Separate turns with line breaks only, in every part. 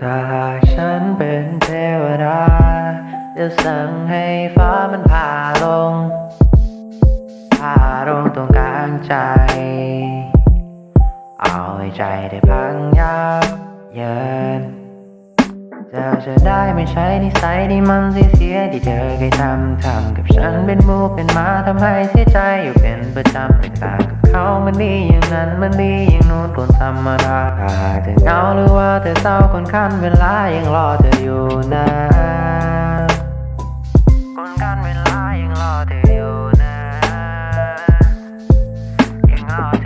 ถ้าหากฉันเป็นเทวดา จะสั่งให้ฟ้ามันผ่าลง ผ่าลงตรงกลางใจ เอาให้ใจได้พังยับเยิน เธอจะได้ไม่ใช่นิสัยที่มันเสียที่เธอเคยทำทำกับฉันเป็นมูเป็นมาทำให้เสียใจอยู่เป็นประจำแต่ต่างกับเขามันดีอย่างนั้นมันดีอย่างนู้นคนธรรมดาถ้าเธอเหงาหรือว่าเธอเศร้าคนขั้นเวลายังรอเธออยู่นะคนขั้นเวลายังรอเธออยู่นะยังรอเธอ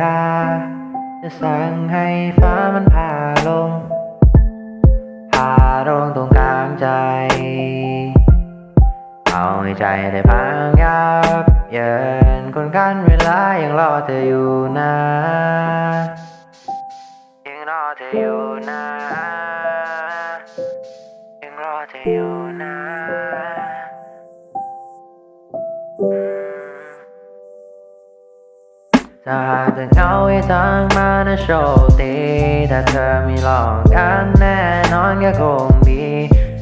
ดา จะสั่งให้ฟ้ามันผ่าลง ผ่าลงตรงกลางใจ เอาให้ใจได้พังยับเยินคนกันเวลายังรอเธออยู่นะยังรอเธออยู่นะยังรอเธออยู่นะ ถ้าเธอเหงาให้ทางมานะโชคดีถ้าเธอมีลอกกันแน่นอนก็คงดี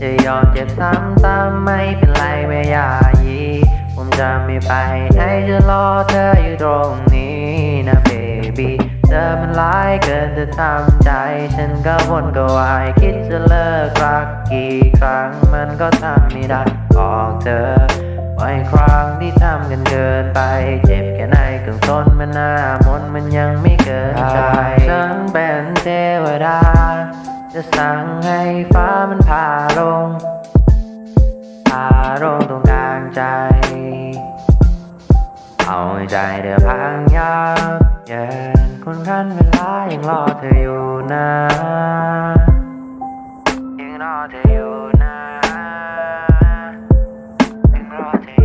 จะยอมเจ็บซ้ำๆไม่เป็นไรไม่อยายี ผมจะไม่ไปไหนจะรอเธออยู่ตรงนี้นะเบบี้เธอมันร้ายเกินจะทำใจ ฉันก็วนก็วายคิดจะเลิกรักกี่ครั้งมันก็ทำไม่ได้บอกเธอบ่อยครั้ง ที่ทำกันเกินไป เจ็บแค่ไหนกึ่งต้นมันหน้ามนมันยังไม่เกินใจฉันเป็นเทวดา จะสั่งให้ฟ้ามันพาลงพาลงตรงกลางใจ เอาใจเดือพังยับเยินคนขันเวลายังรอเธออยู่นะยังรอเธออยู่นะยังรอเธอ